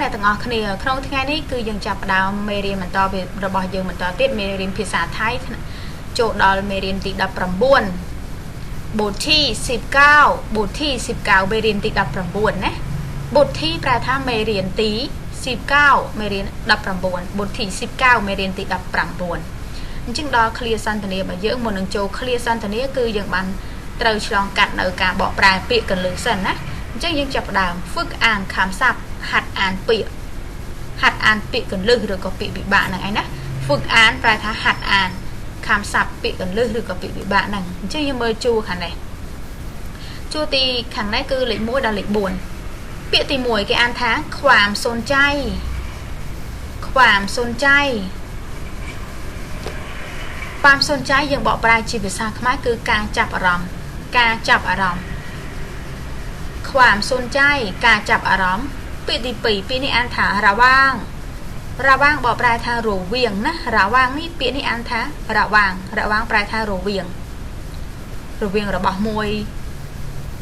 អ្នកទាំងអស់គ្នាក្នុងថ្ងៃនេះគឺយើងចាប់ផ្ដើមមេរៀនបន្តពីរបស់យើងបន្តទៀតមេរៀនភាសាថៃចូលដល់មេរៀនទី19បូធី19បូធី19មេរៀនទី19ណាបូធីប្រែថាមេរៀនទី19មេរៀន19បូធី19មេរៀនទី19អញ្ចឹងដល់ clear សន្តានារបស់យើងមុននឹងចូល clear សន្តានាគឺយើងបានត្រូវឆ្លងកាត់នៅការបកប្រែពាក្យកលឹះសិនណា អញ្ចឹងយើងចាប់ផ្ដើមហ្វឹកអានខំស័ព្ទហាត់អានពាក្យហាត់អានពាក្យកលឹះឬក៏ពាក្យពិបាកហ្នឹងឯណាហ្វឹកអានប្រែថាហាត់អានខំស័ព្ទពាក្យកលឹះឬក៏ពាក្យពិបាកហ្នឹងអញ្ចឹងយើងមើលជួរខាងនេះជួរទីខាងនេះគឺលេខ1ដល់លេខ4ពាក្យទី1គេអានថាខ្វាមសុនចៃខ្វាមសុនចៃความสนใจយើងបកប្រែជាភាសាខ្មែរគឺការចាប់អារម្មណ៍ការចាប់អារម្មណ៍ ความสนใจការចាប់អារម្មណ៍ពាក្យទី2ពាក្យនេះអានថារវាងរវាងបកប្រែថារវាងណារវាងនេះពាក្យនេះអានថារវាងរវាងប្រែថារវាងរវាងរបស់មួយ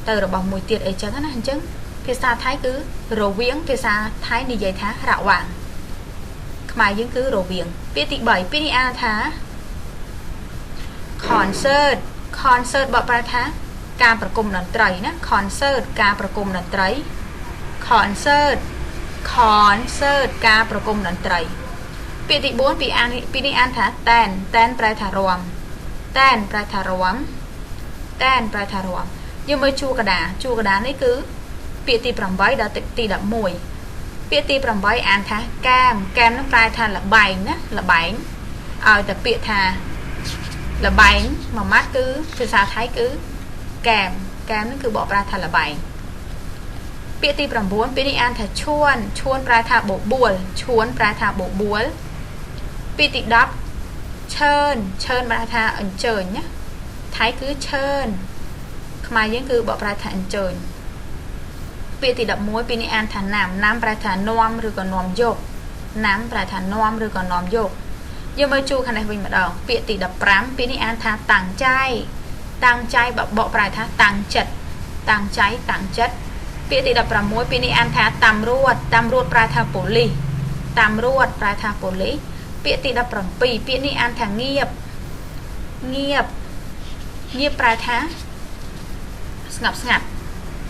ទៅរបស់មួយទៀតអីចឹងណាអញ្ចឹងភាសាថៃគឺរវាងភាសាថៃនិយាយថារវាងខ្មែរយើងគឺរវាងពាក្យទី3ពាក្យនេះអានថា concert concert បកប្រែថា ការប្រគំតន្ត្រីណា concert ការប្រគំតន្ត្រី concert concert ការប្រគំតន្ត្រី ពាក្យទី4ពីអានពីនេះអានថាតែនតែនប្រែថារាំតែនប្រែថារាំតែនប្រែថារាំយើងមើលជួរកដាជួរកដានេះគឺ ពាក្យទី8ដល់ទី11ពាក្យទី8អានថាកែមកែមនឹងប្រែថាលបែងណាលបែងឲ្យតែពាក្យថាលបែងមួយម៉ាត់គឺភាសាថៃគឺ កែមកែមនឹងគឺបកប្រែថាលបែងពាក្យទី9ពាក្យនេះអានថាឈួនឈួនប្រែថាបបួលឈួនប្រែថាបបួលពាក្យទី10ឈើនឈើនប្រែថាអញ្ជើញណាថៃគឺឈើនខ្មែរយើងគឺបកប្រែថាអញ្ជើញពាក្យទី11ពាក្យនេះអានថាណាំណាំប្រែថានាំឬក៏នាំយកណាំប្រែថានាំឬក៏នាំយកយើងមើលជួរខាងនេះវិញម្ដងពាក្យទី15ពាក្យនេះអានថាតាំងចៃ តាំងចៃបបកប្រែថាតាំងចិត្តតាំងចៃតាំងចិត្តពាក្យទី16ពាក្យនេះអានថាតាមរួតតាមរួតប្រែថាប៉ូលីសតាមរួតប្រែថាប៉ូលីសពាក្យទី17ពាក្យនេះអានថាងៀបងៀបងៀបប្រែថាស្ងប់ស្ងាត់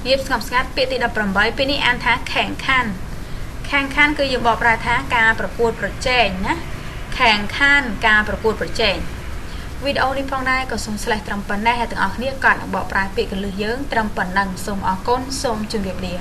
ងៀបស្ងប់ស្ងាត់ពាក្យទី18ពាក្យនេះអានថាខែងខានខាងខានគឺយើងបកប្រែថាការប្រកួតប្រជែងណាខាងខានការប្រកួតប្រជែង វីដេអូនេះផងដែរក៏សូមស្លេះត្រឹមប៉ុណ្ណេះហើយទាំងអស់គ្នាក៏នឹងបកប្រែពាក្យកលឹះយើងត្រឹមប៉ុណ្ណឹងសូមអរគុណសូមជម្រាបលា